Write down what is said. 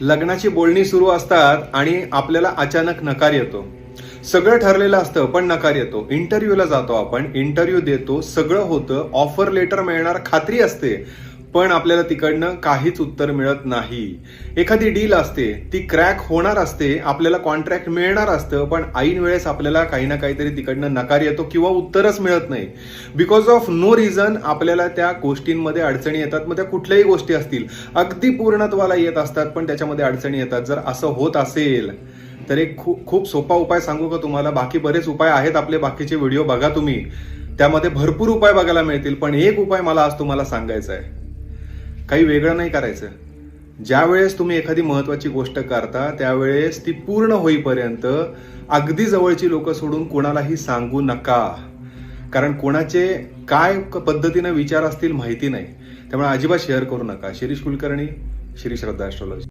लग्नाची बोलणी सुरू असतात आणि आपल्याला अचानक नकार येतो. सगळं ठरलेलं असतं पण नकार येतो. इंटरव्ह्यूला जातो आपण इंटरव्ह्यू देतो सगळं होतं ऑफर लेटर मिळणार खात्री असते. पण आपल्याला तिकडनं काहीच उत्तर मिळत नाही. एखादी डील असते ती क्रॅक होणार असते आपल्याला कॉन्ट्रॅक्ट मिळणार असतं पण ऐन वेळेस आपल्याला काही ना काहीतरी तिकडनं नकार येतो किंवा उत्तरच मिळत नाही. बिकॉज ऑफ नो रिझन आपल्याला त्या गोष्टींमध्ये अडचणी येतात. मग त्या कुठल्याही गोष्टी असतील. अगदी पूर्णत्वाला येत असतात पण त्याच्यामध्ये अडचणी येतात. जर असं होत असेल तर एक खूप खूप सोपा उपाय सांगू का तुम्हाला? बाकी बरेच उपाय आहेत आपले बाकीचे व्हिडिओ बघा तुम्ही. त्यामध्ये भरपूर उपाय बघायला मिळतील पण एक उपाय मला आज तुम्हाला सांगायचा आहे. काही वेगळं नाही करायचं. ज्या वेळेस तुम्ही एखादी महत्वाची गोष्ट करता त्यावेळेस ती पूर्ण होईपर्यंत अगदी जवळची लोक सोडून कोणालाही सांगू नका. कारण कोणाचे काय पद्धतीनं विचार असतील माहिती नाही. त्यामुळे अजिबात शेअर करू नका. शिरीष कुलकर्णी श्री श्रद्धा ॲस्ट्रॉलॉजी